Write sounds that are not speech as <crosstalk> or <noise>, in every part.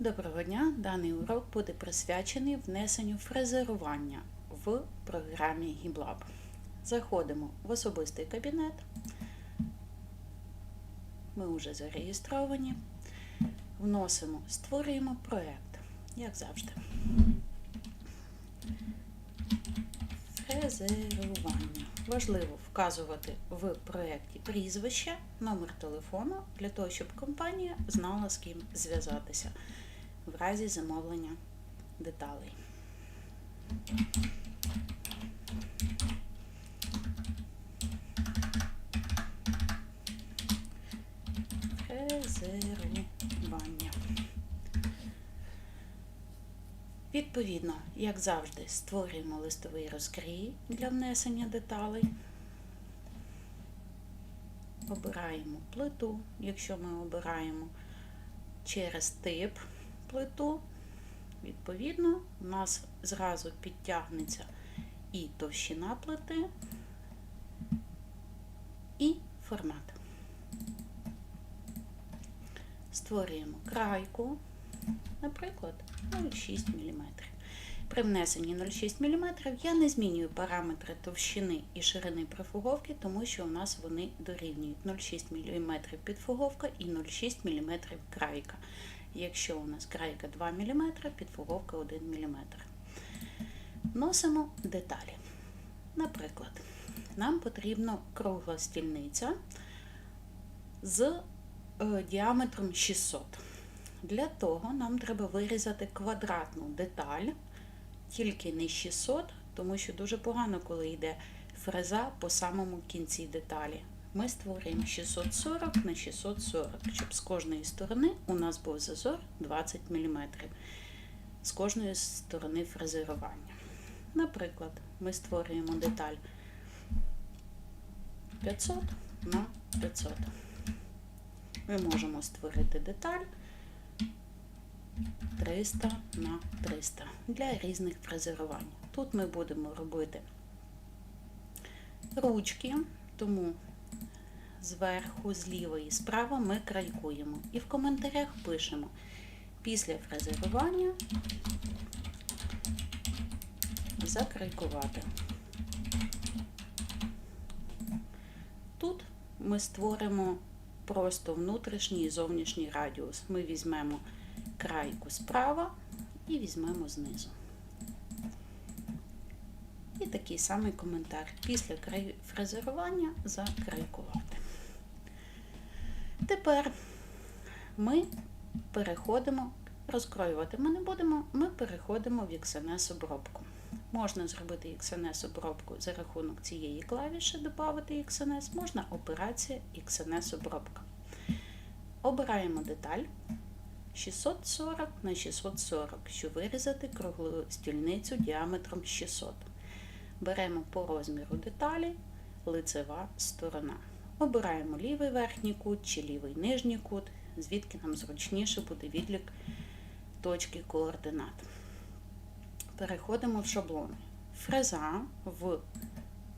Доброго дня! Даний урок буде присвячений внесенню фрезерування в програмі GimLab. Заходимо в особистий кабінет. Ми вже зареєстровані. Вносимо, створюємо проєкт, як завжди. Фрезерування. Важливо вказувати в проєкті прізвище, номер телефону для того, щоб компанія знала, з ким зв'язатися в разі замовлення деталей. Фрезерування. Відповідно, як завжди, створюємо листовий розкрій для внесення деталей. Обираємо плиту, якщо ми обираємо через тип плиту, відповідно, у нас зразу підтягнеться і товщина плити, і формат. Створюємо крайку, наприклад, 0,6 мм. При внесенні 0,6 мм я не змінюю параметри товщини і ширини прифуговки, тому що у нас вони дорівнюють 0,6 мм підфуговка і 0,6 мм крайка. Якщо у нас крайка 2 мм, підфуговка 1 мм. Носимо деталі. Наприклад, нам потрібна кругла стільниця з е, діаметром 600. Для того нам треба вирізати квадратну деталь, тільки не 600, тому що дуже погано, коли йде фреза по самому кінці деталі. Ми створюємо 640 на 640, щоб з кожної сторони у нас був зазор 20 мм з кожної сторони фрезерування. Наприклад, ми створюємо деталь 500 на 500. Ми можемо створити деталь 300 на 300 для різних фрезерувань. Тут ми будемо робити ручки, тому зверху, зліва і справа ми крайкуємо. І в коментарях пишемо після фрезерування закрайкувати. Тут ми створимо просто внутрішній і зовнішній радіус. Ми візьмемо крайку справа і візьмемо знизу. І такий самий коментар. Після фрезерування закрайкувати. Тепер ми переходимо, розкроювати ми не будемо, ми переходимо в XNS обробку. Можна зробити XNS обробку за рахунок цієї клавіші, додати XNS, можна операція XNS обробка. Обираємо деталь 640 на 640, щоб вирізати круглу стільницю діаметром 600. Беремо по розміру деталі лицева сторона. Обираємо лівий верхній кут чи лівий нижній кут, звідки нам зручніше буде відлік точки координат. Переходимо в шаблони. Фреза в,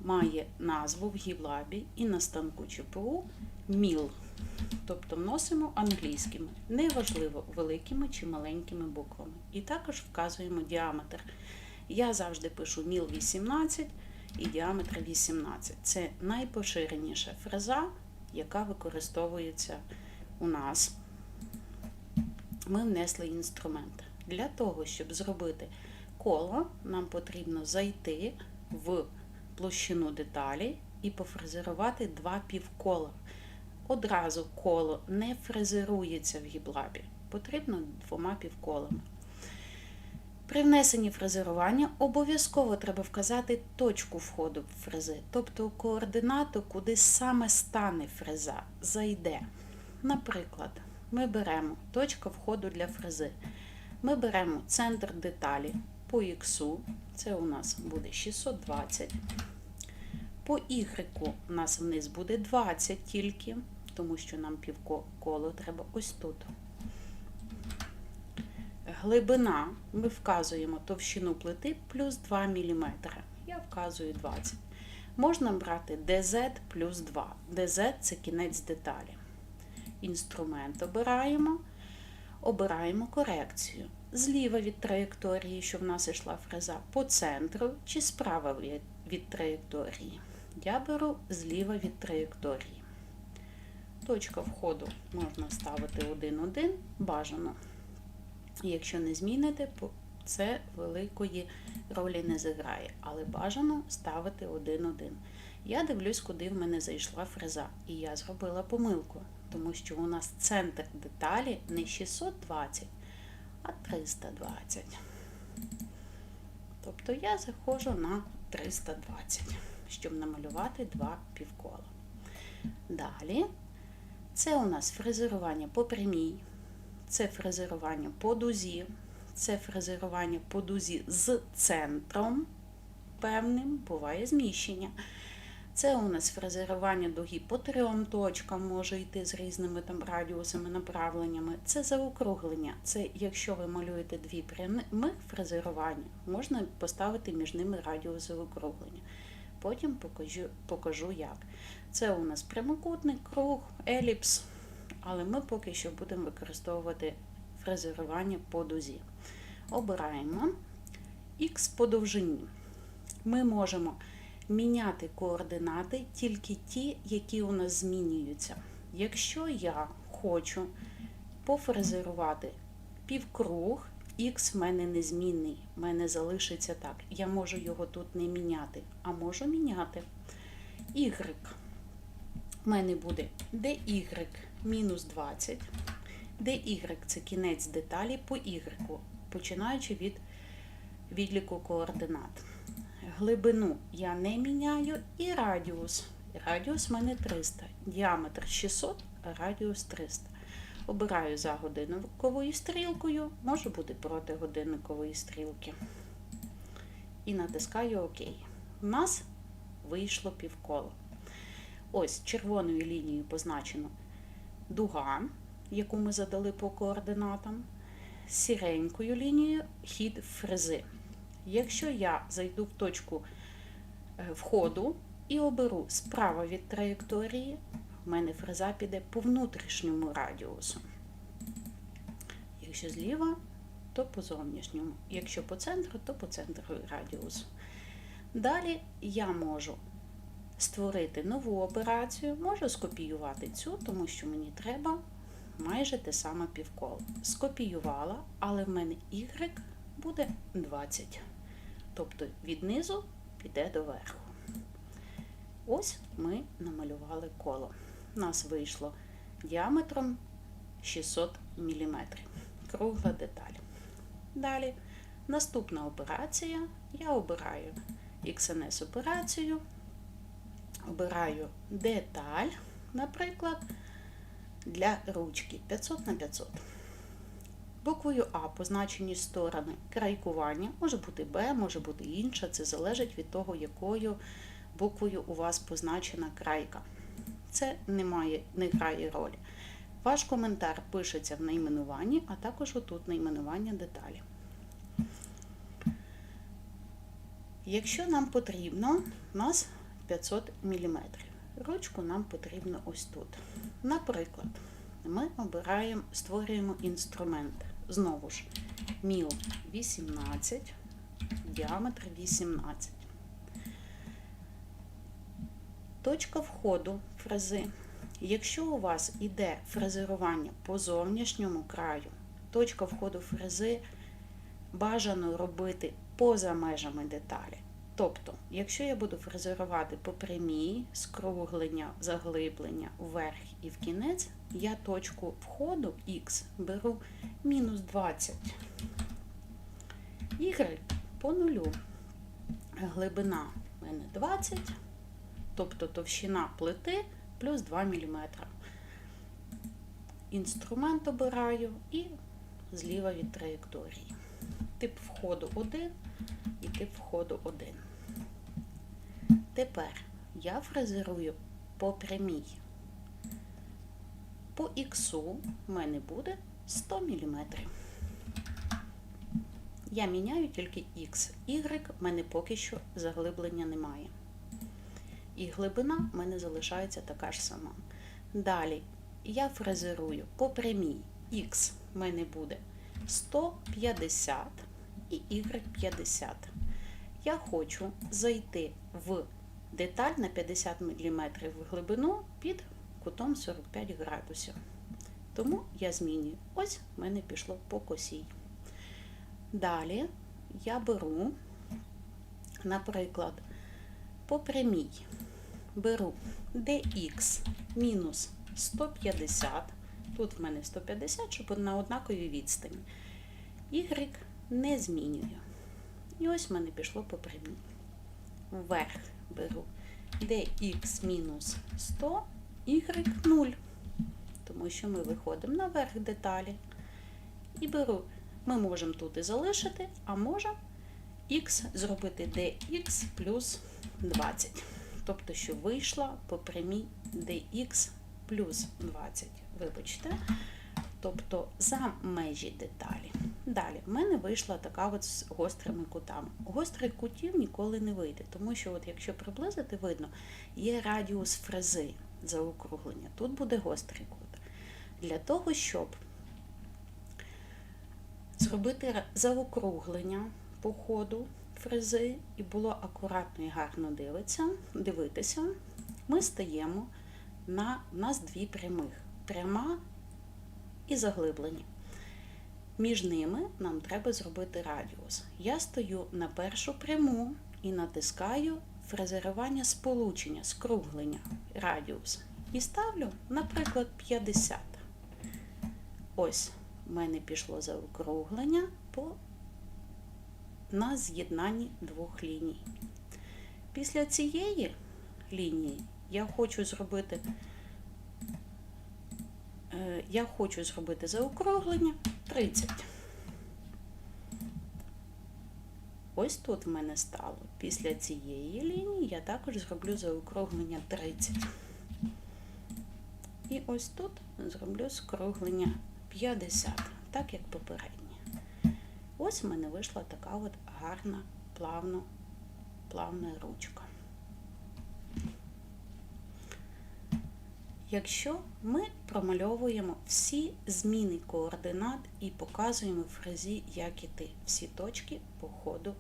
має назву в гівлабі і на станку ЧПУ міл. Тобто вносимо англійськими, неважливо, великими чи маленькими буквами. І також вказуємо діаметр. Я завжди пишу міл 18 і діаметр 18. Це найпоширеніша фреза, яка використовується у нас. Ми внесли інструмент. Для того, щоб зробити коло, нам потрібно зайти в площину деталі і пофрезерувати два півкола. Одразу коло не фрезерується в гіблабі, потрібно двома півколами. При внесенні фрезерування обов'язково треба вказати точку входу в фрези, тобто координату, куди саме стане фреза, зайде. Наприклад, ми беремо точка входу для фрези. Ми беремо центр деталі по X, це у нас буде 620. По Y у нас вниз буде 20 тільки, тому що нам півколо треба ось тут. Глибина ми вказуємо товщину плити плюс 2 мм. Я вказую 20. Можна брати DZ плюс 2. DZ це кінець деталі. Інструмент обираємо. Обираємо корекцію. Зліва від траєкторії, що в нас йшла фреза, по центру чи справа від, траєкторії. Я беру зліва від траєкторії. Точка входу можна ставити 1-1, бажано. Якщо не зміните, це великої ролі не зіграє, але бажано ставити 1-1. Я дивлюсь, куди в мене зайшла фреза, і я зробила помилку, тому що у нас центр деталі не 620, а 320. Тобто я заходжу на 320, щоб намалювати два півкола. Далі це у нас фрезерування по прямій, це фрезерування по дузі, це фрезерування по дузі з центром певним, буває зміщення. Це у нас фрезерування дуги по трьом точкам може йти з різними там радіусами, направленнями. Це заокруглення. Це якщо ви малюєте дві прямих фрезерування, можна поставити між ними радіус заокруглення. Потім покажу, покажу як. Це у нас прямокутник, круг, еліпс, але ми поки що будемо використовувати фрезерування по дузі. Обираємо Х по довжині. Ми можемо міняти координати тільки ті, які у нас змінюються. Якщо я хочу пофрезерувати півкруг, х в мене незмінний, в мене залишиться так. Я можу його тут не міняти, а можу міняти. Y в мене буде dy мінус 20, dy це кінець деталі по y, починаючи від відліку координат. Глибину я не міняю і радіус. Радіус в мене 300, діаметр 600, а радіус 300. Обираю за годинниковою стрілкою, може бути проти годинникової стрілки. І натискаю ОК. У нас вийшло півколо. Ось червоною лінією позначено дуга, яку ми задали по координатам, сіренькою лінією хід фрези. Якщо я зайду в точку е, входу і оберу справа від траєкторії, в мене фреза піде по внутрішньому радіусу. Якщо зліва, то по зовнішньому. Якщо по центру, то по центру радіусу. Далі я можу створити нову операцію, можу скопіювати цю, тому що мені треба майже те саме півколо. Скопіювала, але в мене Y буде 20. Тобто від низу піде до верху. Ось ми намалювали коло. У нас вийшло діаметром 600 мм. Кругла деталь. Далі, наступна операція. Я обираю XNS операцію, обираю деталь, наприклад, для ручки 500 на 500. Буквою А позначені сторони крайкування, може бути Б, може бути інша, це залежить від того, якою буквою у вас позначена крайка. Це не, має, не грає ролі. Ваш коментар пишеться в найменуванні, а також отут найменування деталі. Якщо нам потрібно, у нас 500 мм. Ручку нам потрібно ось тут. Наприклад, ми обираємо, створюємо інструмент. Знову ж, міл 18, діаметр 18. Точка входу фрези. Якщо у вас іде фрезерування по зовнішньому краю, точка входу фрези бажано робити поза межами деталі. Тобто, якщо я буду фрезерувати по прямій, скруглення, заглиблення вверх і в кінець, я точку входу Х беру мінус 20. Y по нулю. Глибина в мене 20, тобто товщина плити плюс 2 мм. Інструмент обираю і зліва від траєкторії. Тип входу 1 і тип входу 1. Тепер я фрезерую по прямій. По х в мене буде 100 мм. Я міняю тільки Х. Y в мене поки що заглиблення немає. І глибина в мене залишається така ж сама. Далі я фрезерую по прямій Х в мене буде 150 і Y 50. Я хочу зайти в деталь на 50 мм в глибину під кутом 45 градусів. Тому я змінюю. Ось в мене пішло по косій. Далі я беру, наприклад, по прямій беру dx мінус 150. Тут в мене 150, щоб на однаковій відстані. Y не змінюю. І ось в мене пішло по прямій. Вверх беру dx мінус 100, y 0. Тому що ми виходимо наверх деталі. І беру, ми можемо тут і залишити, а можемо x зробити dx плюс 20. Тобто, що вийшла по прямій dx плюс 20. Вибачте. Тобто за межі деталі. Далі, в мене вийшла така от з гострими кутами. Гострих кутів ніколи не вийде, тому що, от якщо приблизити, видно, є радіус фрези заокруглення. Тут буде гострий кут. Для того, щоб зробити заокруглення по ходу фрези і було акуратно і гарно дивиться, дивитися, ми стаємо на у нас дві прямих. Пряма і заглиблені. Між ними нам треба зробити радіус. Я стою на першу пряму і натискаю фрезерування сполучення, скруглення радіус. І ставлю, наприклад, 50. Ось в мене пішло заокруглення по на з'єднанні двох ліній. Після цієї лінії я хочу зробити е, я хочу зробити заокруглення 30. Ось тут в мене стало. Після цієї лінії я також зроблю заокруглення 30. І ось тут зроблю скруглення 50, так як попереднє. Ось в мене вийшла така от гарна, плавна, плавна ручка. Якщо ми промальовуємо всі зміни координат і показуємо фрезі, як іти, всі точки по ходу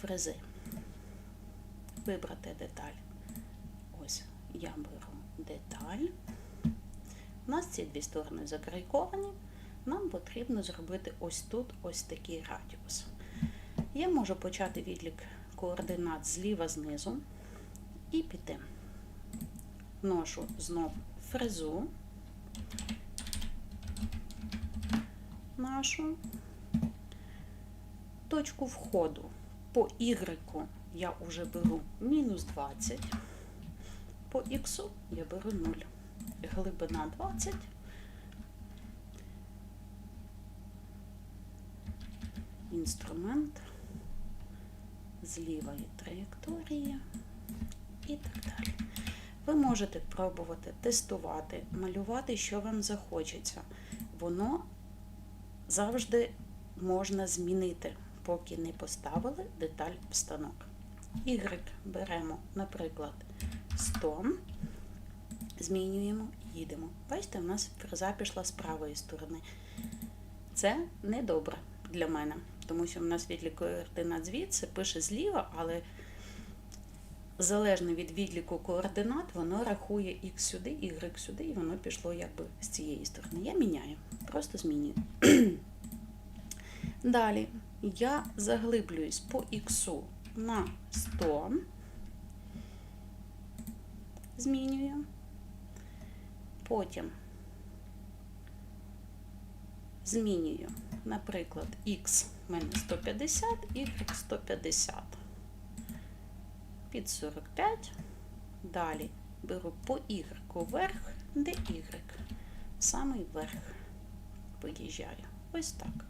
фрези. Вибрати деталь. Ось я беру деталь. У нас ці дві сторони закрайковані. Нам потрібно зробити ось тут ось такий радіус. Я можу почати відлік координат зліва знизу і піти. Вношу знов фрезу нашу точку входу по Y я вже беру мінус 20, по Х я беру 0. Глибина 20. Інструмент з лівої траєкторії і так далі. Ви можете пробувати тестувати, малювати, що вам захочеться. Воно завжди можна змінити, поки не поставили деталь в станок. Y беремо, наприклад, 100, змінюємо, їдемо. Бачите, у нас фреза пішла з правої сторони. Це не добре для мене, тому що в нас відлік координат звідси пише зліва, але залежно від відліку координат, воно рахує X сюди, Y сюди, і воно пішло якби з цієї сторони. Я міняю, просто змінюю. <clears throat> Далі я заглиблююсь по X на 100, змінюю. Потім змінюю, наприклад, X в мене 150, Y 150 під 45. Далі беру по Y вверх, де Y. Самий верх виїжджаю. Ось так.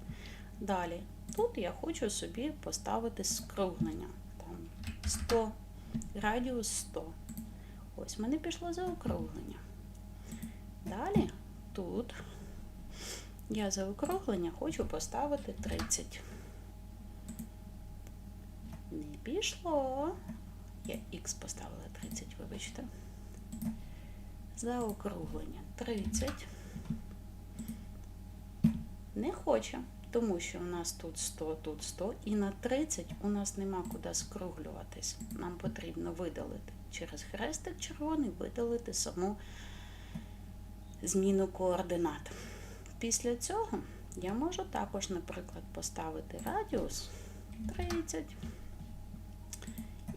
Далі, тут я хочу собі поставити скруглення. Там 100, радіус 100. Ось мене пішло заокруглення. Далі тут я заокруглення хочу поставити 30. Не пішло. Я Х поставила 30, вибачте. Заокруглення 30. Не хоче, тому що у нас тут 100, тут 100, і на 30 у нас нема куди скруглюватись. Нам потрібно видалити через хрестик червоний, видалити саму зміну координат. Після цього я можу також, наприклад, поставити радіус 30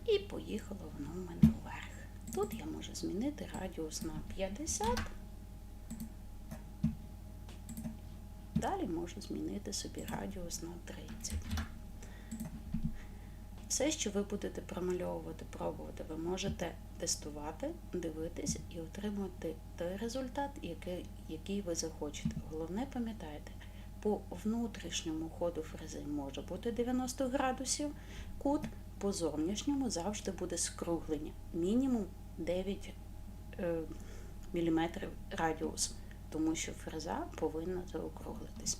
і поїхало воно в мене вверх. Тут я можу змінити радіус на 50. Далі можу змінити собі радіус на 30. Все, що ви будете промальовувати, пробувати, ви можете тестувати, дивитись і отримати той результат, який, який ви захочете. Головне, пам'ятайте, по внутрішньому ходу фрези може бути 90 градусів, кут по зовнішньому завжди буде скруглення. Мінімум 9 е, мм радіус, тому що фреза повинна заокруглитись.